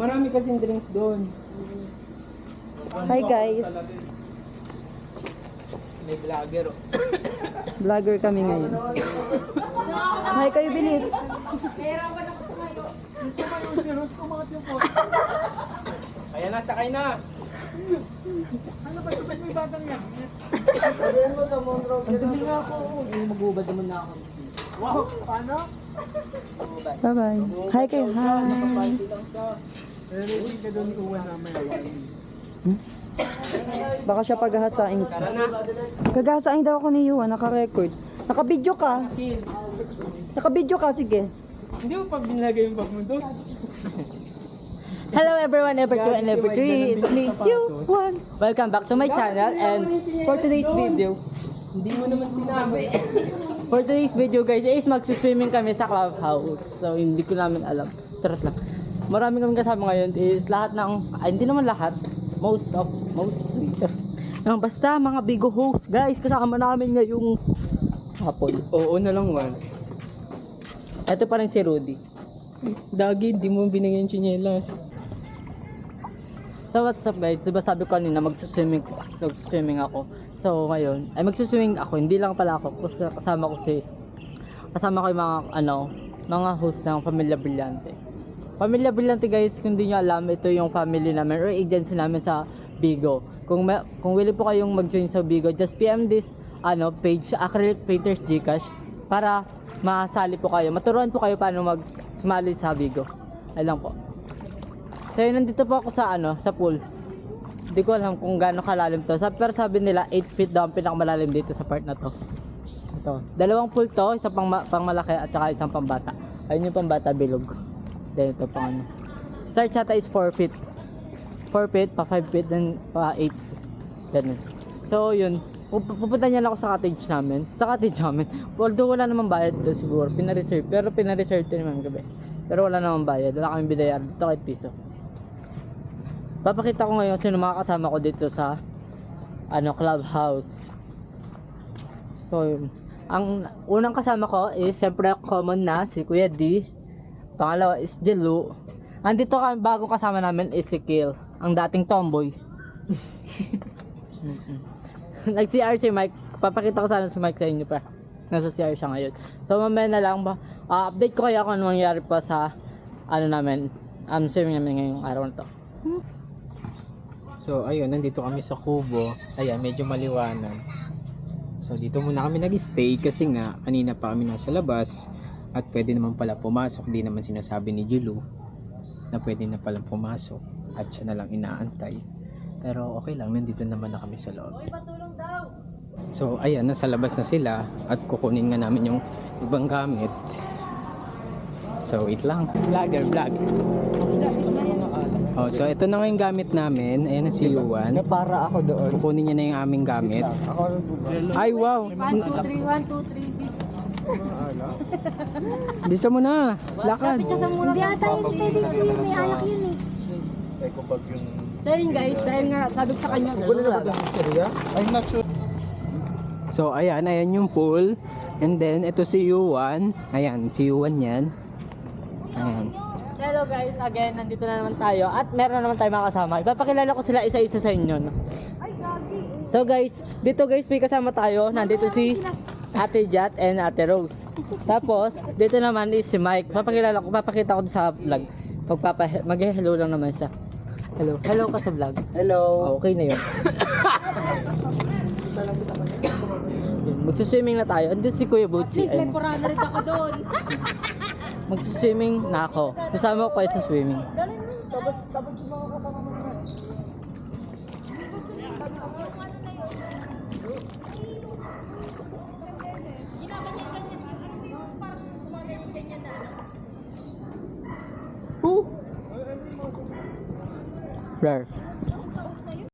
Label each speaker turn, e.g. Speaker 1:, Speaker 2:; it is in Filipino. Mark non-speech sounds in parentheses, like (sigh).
Speaker 1: Marami kasing drinks doon.
Speaker 2: Hi guys,
Speaker 1: May vlogger. oh.
Speaker 2: vlogger kami ngayon. Hi kayo bilis.
Speaker 1: Kaya na, sakay na.
Speaker 3: Sabihin mo sa Monroe.
Speaker 1: Ang dumi nga ako. Eh, mag-ubad naman na ako.
Speaker 3: Wow, paano?
Speaker 2: Bye bye. Hi kayo. Hi.
Speaker 1: Ka.
Speaker 3: Ka namin.
Speaker 2: Baka siya paghahasain.
Speaker 1: Tara na.
Speaker 2: Gagahasain daw ako ni Yuan, naka-record. Naka-video ka. Naka-video ka, sige.
Speaker 1: Hindi mo pa binagay yung bag mo doon.
Speaker 2: Hello everyone, ever 2 and ever 3. It's me, Yuan. Welcome back to my channel and for today's video,
Speaker 1: Hindi mo naman sinabi. (laughs)
Speaker 2: For today's video guys, is magsuswimming kami sa clubhouse. So hindi ko namin alam. Trust lang. Marami kami kasama ngayon is lahat ng, ay, hindi naman lahat. Most of, mostly. (laughs) Yung basta mga big host guys, kasama namin ngayong hapon.
Speaker 1: Oo na lang, man.
Speaker 2: Ito pa rin si Rudy.
Speaker 1: Dagi, di mo binigyan chinelas.
Speaker 2: So what's up guys? Diba sabi ko kanina magsuswimming, magsuswimming ako. So ngayon, ay magsuswimming ako. Hindi lang pala ako. Kasama ko si, kasama ko yung mga, ano, mga host ng Pamilya Brillante. Pamilya Brillante guys, kung di nyo alam, ito yung family namin or agency namin sa Bigo. Kung, ma- kung willing po kayong mag-join sa Bigo, just PM this ano, page, Acrylic Painters Gcash para masali po kayo. Maturuan po kayo paano mag sumali sa Bigo. Lang po. So yun, nandito po ako sa ano, sa pool. Hindi ko alam kung gaano kalalim to. Pero sabi nila 8 feet daw ang pinakamalalim dito sa part na to. Ito. Dalawang pool to, isang pang, pang malaki at saka isang pang bata. Ayun yung pang bata bilog. Then ito pang ano. Start chata is 4 feet. 4 feet, pa 5 feet, then pa 8 feet. Ganun. So yun, Pup- pupunta niya lang ako sa cottage namin. Sa cottage namin. Although wala namang bayad doon siguro. Pina-reserve. Pero pina-reserve to naman gabi. Pero wala namang bayad. Wala kaming bidayar. Dito kahit piso. Papakita ko ngayon sino mga kasama ko dito sa ano clubhouse. So, ang unang kasama ko is siyempre common na si Kuya D. Pangalawa is Jelu. Andito ka bagong kasama namin is si Kill, ang dating tomboy. (laughs) Nag-CR si Mike. Papakita ko sana si Mike sa inyo pa. Nasa CR siya ngayon. So mamaya na lang ba, ah, update ko kaya kung ano mangyari pa sa ano namin, um, swimming namin ngayong araw na to.
Speaker 1: So, ayun, nandito kami sa kubo. Ayan, medyo maliwanag. So, dito muna kami nag-stay kasi nga, kanina pa kami nasa labas at pwede naman pala pumasok. Di naman sinasabi ni Julu na pwede na palang pumasok at siya na lang inaantay. Pero okay lang, nandito naman na kami sa loob. So, ayan, nasa labas na sila at kukunin nga namin yung ibang gamit. So, wait lang. Vlogger, vlogger. Oh, so ito na nga yung gamit namin. Ayan na si Yuan.
Speaker 2: para ako doon.
Speaker 1: Kukunin niya na yung aming gamit.
Speaker 3: Ako rin po ba?
Speaker 1: Ay, wow!
Speaker 2: 1, 2, 3, 1, 2, 3,
Speaker 1: Bisa mo na! Lakad!
Speaker 4: Hindi ata yung pwede yung may alak yun eh.
Speaker 3: Eh, kapag yung...
Speaker 2: So yun guys, dahil nga sabi sa kanya,
Speaker 3: I'm not sure.
Speaker 1: So, ayan, ayan yung pool. And then, ito si Yuan. Ayan, si Yuan yan. Ayan.
Speaker 2: Hello guys, again, nandito na naman tayo at meron na naman tayo mga kasama. Ipapakilala ko sila isa-isa sa inyo. No? So guys, dito guys may kasama tayo. Nandito si Ate Jat and Ate Rose. Tapos, dito naman is si Mike. Papakilala ko, papakita ko sa vlog. Magpapa mag-hello lang naman siya. Hello. Hello ka sa vlog.
Speaker 3: Hello.
Speaker 2: Oh, okay na yun. (laughs) Yun, Magsuswimming na tayo. Andun si Kuya Bucci.
Speaker 4: Please, may
Speaker 2: Ayun.
Speaker 4: purana rin ako doon. (laughs)
Speaker 2: Magsuswimming na ako. Sasama ko kayo sa swimming. Woo! Rare.